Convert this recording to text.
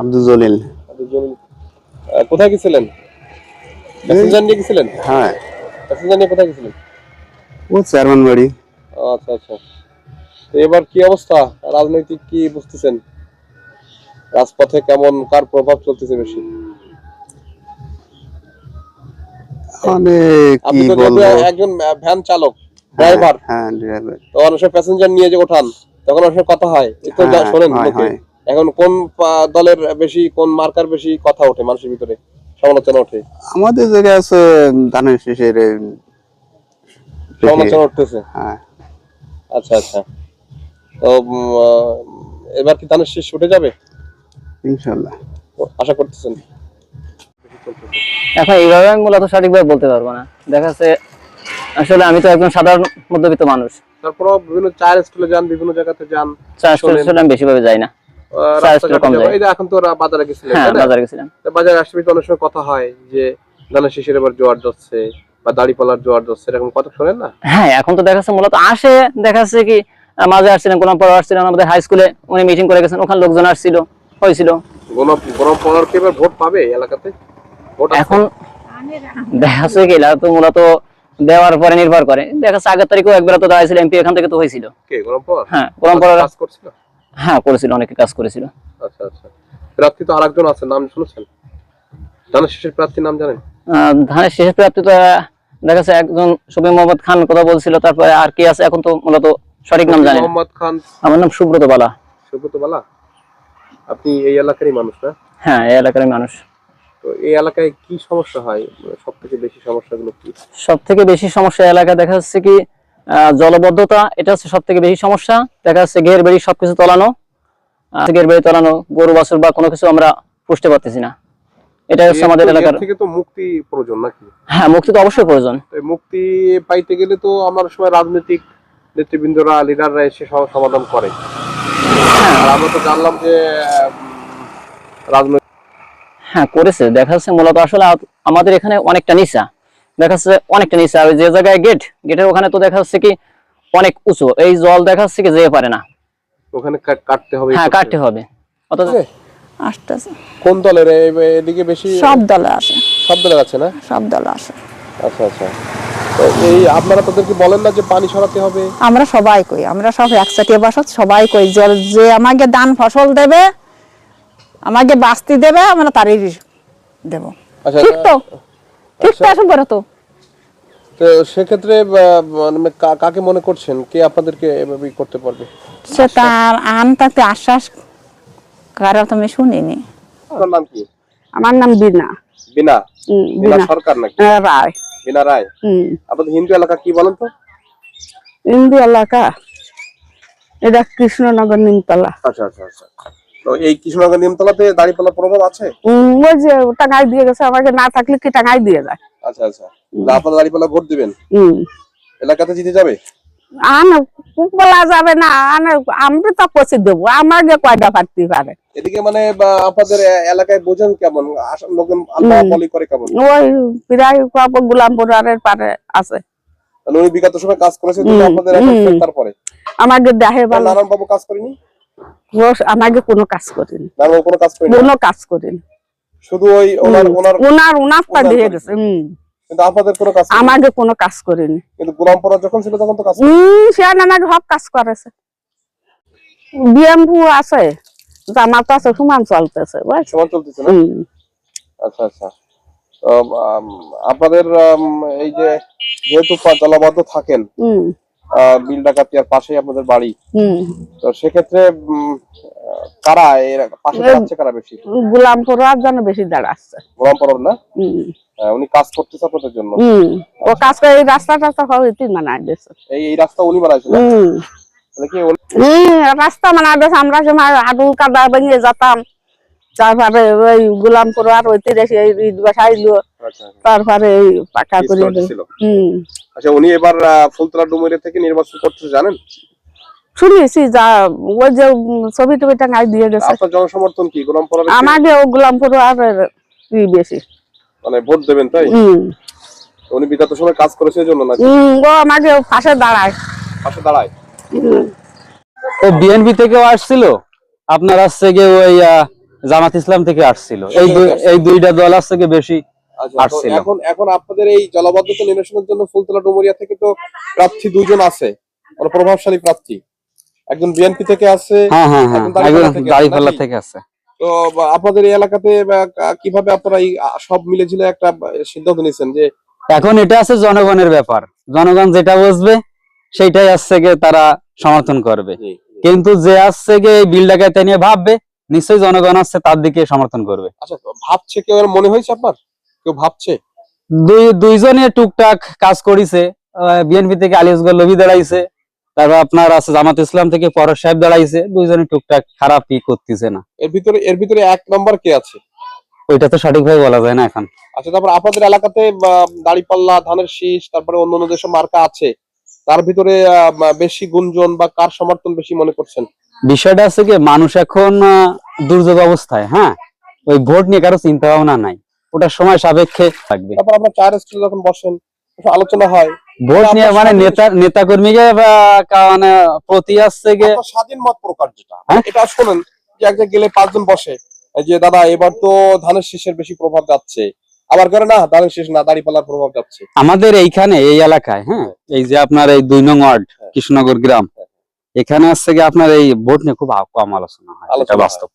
আব্দুল জলিল। আব্দুল জলিল। কোথায় গেছিলেন? প্যাসেঞ্জার নিয়ে গেছিলেন? হ্যাঁ। প্যাসেঞ্জার নিয়ে কোথায় গেছিলেন? ও চেয়ারম্যান বাড়ি। আচ্ছা আচ্ছা। এবার কি অবস্থা? রাজনৈতিক কি বুঝতেছেন? রাজপথে কেমন কার প্রভাব চলতেছে বেশি? মানে কি বলব? একজন ভ্যান চালক ড্রাইভার। হ্যাঁ ড্রাইভার। তো অনেক প্যাসেঞ্জার নিয়ে যে ওঠান তখন অনেক কথা হয়। তো হ্যাঁ, শোনেন লোকে। হয়। এখন কোন দলের বেশি কোন মার্কার বেশি কথা ওঠে মানুষের ভিতরে? সমালোচনা ওঠে? আমাদের জায়গায় আছে ধানের শেষের সমালোচনা উঠতেছে? হ্যাঁ। আচ্ছা আচ্ছা। তো এবার কি ধানের শীষ উঠে যাবে? ইনশাল্লাহ। আশা করতেছেন? এখন এইভাবে আমি মূলত সঠিকভাবে বলতে পারব না। দেখা যাচ্ছে আসলে আমি তো একজন সাধারণ মধ্যবিত্ত মানুষ। তারপর বিভিন্ন চায়ের স্টলে যান বিভিন্ন জায়গাতে যান। শোনেন। আসলে আমি বেশিভাবে যাই না। এখন তো রা- বাজারে গেছিলেন হ্যাঁ না? বাজারে গেছিলাম। বাজারে আসতে তো অনেক সময় কথা হয় যে ধানের শীষের এবার জোয়ার যাচ্ছে বা দাড়িপালার জোয়ার যাচ্ছে এরকম কথা শোনেন না? হ্যাঁ এখন তো দেখা মূলত আসে কি মাঝে আসছিলেন কোন পর আসছিলেন আমাদের হাই স্কুলে উনি মিটিং করে গেছেন ওখানে লোকজন আসছিল হয়েছিল। গণ গরম পড়ার কি এবার ভোট পাবে এলাকাতে? এখন দেখা কি তো মূলত দেওয়ার পরে নির্ভর করে। দেখা যাচ্ছে আগের তারিখেও একবার তো দাঁড়াইছিল এমপি এখান থেকে তো হয়েছিল। কে গরম পড় হ্যাঁ গরম পড়ার কাজ করছিল? হ্যাঁ করেছিল অনেকে কাজ করেছিল। আচ্ছা আচ্ছা। প্রার্থী তো আরেকজন আছে নাম শুনেছেন? ধানের শীষের প্রার্থীর নাম জানেন? ধানের শেষ প্রাপ্তি তো দেখা যাচ্ছে একজন শফি মোহাম্মদ খান কথা বলছিল তারপরে আর কি আছে এখন তো মূলত সঠিক নাম জানি না। মোহাম্মদ খান। আমার নাম সুব্রত বালা। সুব্রত বালা? আপনি এই এলাকারই মানুষ না? হ্যাঁ এই এলাকার মানুষ। তো এই এলাকায় কি সমস্যা হয়? সব থেকে বেশি সমস্যাগুলো কি? সব থেকে বেশি সমস্যা এলাকা দেখা যাচ্ছে কি জলবদ্ধতা এটা হচ্ছে সব থেকে বেশি সমস্যা। দেখা যাচ্ছে ঘের বেড়ি সবকিছু তলানো। ঘের বেড়ি তলানো গরু বাছুর বা কোনো কিছু আমরা পুষতে পারতেছি না। এটা হচ্ছে আমাদের এলাকার থেকে তো মুক্তি প্রয়োজন নাকি? হ্যাঁ মুক্তি তো অবশ্যই প্রয়োজন। মুক্তি পাইতে গেলে তো আমার সময় রাজনৈতিক নেতৃবৃন্দরা লিডাররা এসে সমাধান করে। আমরা তো জানলাম যে রাজনৈতিক হ্যাঁ করেছে। দেখা যাচ্ছে মূলত আসলে আমাদের এখানে অনেকটা নিচা। দেখা যাচ্ছে অনেকটা নিচা ওই যে জায়গায় গেট গেটের ওখানে তো দেখা যাচ্ছে কি অনেক উঁচু। এই জল দেখা যাচ্ছে কি যেতে পারে না। ওখানে কাটতে হবে হ্যাঁ কাটতে হবে। অথচ আসতেছে কোন দলের? এদিকে বেশি সব দলে আসে সব দলের আছে না? সব দলে আসে আচ্ছা আচ্ছা। এই আপনারা তাদেরকে বলেন না যে পানি সরাতে হবে? আমরা সবাই কই আমরা সব একসাথে বাসত সবাই কই যে যে আমাকে দান ফসল দেবে আমাকে বাস্তি দেবে আমরা তারই দেব। আচ্ছা ঠিক তো? তো তো। তো সেক্ষেত্রে মানে কাকে মনে করছেন? কে আপনাদেরকে এভাবে করতে পারবে? সে তার আন তাতে আশ্বাস কারও শুনিনি। আপনার নাম কি? আমার নাম বিনা। বিনা? বিনা সরকার নাকি? রায়। বিনা রায়? আপনাদের হিন্দু এলাকা কি বলেন তো? ইন্দু এলাকা? এটা কৃষ্ণনগর নিমতলা। আচ্ছা আচ্ছা আচ্ছা। তো এই কৃষ্ণনগর নিমতলাতে দাঁড়িপাল্লা প্রভাব আছে? ওই যে টাঙাই দিয়ে গেছে আমাকে না থাকলে কি টাঙাই দিয়ে যায়? আচ্ছা আচ্ছা। তা আপনারা দাঁড়িপাল্লা ভোট দিবেন? এলাকাতে জিতে যাবে? বলা যাবে না আমরা তো কচি দেবো আমাকে কয়টা পারতে পারে এদিকে মানে আপনাদের এলাকায় বোঝেন কেমন? আসাম লোকজন আল্লাহ বলি করে কেমন? ওই প্রায় গোলামপুরের পারে আছে। উনি বিগত সময় কাজ করেছে আপনাদের তারপরে? আমাকে দেহে ভালো। নারায়ণ বাবু কাজ করেনি? আমাকে কোনো কাজ করিনি। কোনো কাজ করেনি? কোনো কাজ করিনি। শুধু ওই ওনার ওনার ওনার ওনারটা দিয়ে গেছে হম। কিন্তু আপনাদের কোনো কাজ আমাকে কোনো কাজ করিনি। কিন্তু গোলামপুরা যখন ছিল তখন তো কাজ করেনি। সে আমাকে সব কাজ করেছে। বিএমপু আছে জামাত আছে সমান চলতেছে? সমান চলতেছে না? আচ্ছা আচ্ছা। তো, আপনাদের এই যে যেহেতু জলাবদ্ধ থাকেন বিল ডাকাতিয়ার পাশেই আপনাদের বাড়ি। হম। তো সেক্ষেত্রে কারা এর পাশে যাচ্ছে কারা বেশি? গোলামপুর যেন বেশি দাঁড়াচ্ছে। গোলামপুরের না? উনি কাজ করতেছে আপনাদের জন্য? ও কাজ করে এই রাস্তা টাস্তা সব তিন মানা দিয়েছে। এই এই রাস্তা উনি বানাইছেন রাস্তা মানা দিয়েছে। আমরা সময় হাঁটু কাদা ভেঙে যেতাম। তারপরে ওই গোলামপুর আর ওই তিরে সেই ইট বসাইলো আচ্ছা, আচ্ছা। তারপরে এই পাকা করে। হম। আচ্ছা উনি এবার ফুলতলা ডুমুরে থেকে নির্বাচন করতে জানেন? শুনেছি যা ওই যে ছবি টবি টাঙাই দিয়ে গেছে। আপনার জনসমর্থন কি গোলামপুরের কি? আমাকে ও গোলামপুর আর বেশি। মানে ভোট দেবেন তাই? হম। উনি বিগত সময় কাজ করেছে এই জন্য নাকি? হম ও আমাকে পাশে দাঁড়ায়। পাশে দাঁড়ায়? ও বিএনপি থেকেও আসছিল? আপনার আসছে গিয়ে ওই জামাত ইসলাম থেকে আসছিল। এই এই দুইটা দল আছে থেকে বেশি আচ্ছা আসছিল। এখন এখন আপনাদের এই জলাবদ্ধতা নিরসনের জন্য ফুলতলা ডুমুরিয়া থেকে তো প্রার্থী দুইজন আছে। মানে প্রভাবশালী প্রার্থী। একজন বিএনপি থেকে আছে হ্যাঁ হ্যাঁ হ্যাঁ। দাঁড়িপাল্লা থেকে থেকে আছে। তো আপনাদের এই এলাকাতে কীভাবে আপনারা এই সব মিলে ঝিলে একটা সিদ্ধান্ত নিয়েছেন যে এখন এটা আছে জনগণের ব্যাপার। জনগণ যেটা বুঝবে সেটাই আসছে গিয়ে তারা সমর্থন করবে। কিন্তু যে আসছে গিয়ে এই বিল নিয়ে ভাববে নিশ্চয়ই জনগণ আসছে তার দিকে সমর্থন করবে। আচ্ছা ভাবছে কেউ মনে হয়েছে আপনার? কেউ ভাবছে? দুই দুইজনে টুকটাক কাজ করিছে। বিএনপি থেকে আলিয়াসগর লবি দাঁড়াইছে। তারপর আপনার আছে জামাত ইসলাম থেকে পরশ সাহেব দাঁড়াইছে। দুইজনে টুকটাক খারাপই করতেছে না। এর ভিতরে এর ভিতরে এক নাম্বার কে আছে? ওইটা তো সঠিকভাবে বলা যায় না এখন। আচ্ছা তারপর আপনাদের এলাকাতে দাঁড়িপাল্লা ধানের শীষ তারপরে অন্যান্য যেসব মার্কা আছে তার ভিতরে বেশি গুঞ্জন বা কার সমর্থন বেশি মনে করছেন? বিষয়টা আছে কি মানুষ এখন দুর্যোগ অবস্থায় হ্যাঁ? ওই ভোট নিয়ে কারও চিন্তা ভাবনা নাই। ওটা সময় সাপেক্ষে থাকবে। তারপর আপনার চায়ের স্টলে যখন বসেন আলোচনা হয়। ভোট নিয়ে মানে নেতা নেতা কর্মীকে মানে প্রতি আসছে গিয়ে স্বাধীন মত প্রকাশ যেটা। হ্যাঁ? এটা শোনেন যে এক গেলে পাঁচজন বসে এই যে দাদা এবার তো ধানের শীষের বেশি প্রভাব যাচ্ছে। আবার করে না ধানের শীষ না দাঁড়িপাল্লার প্রভাব যাচ্ছে। আমাদের এইখানে এই এলাকায় হ্যাঁ? এই যে আপনার এই দুই নং ওয়ার্ড কৃষ্ণনগর গ্রাম। এখানে আসছে গিয়ে আপনার এই ভোট নিয়ে খুব কম আলোচনা হয় এটা বাস্তব।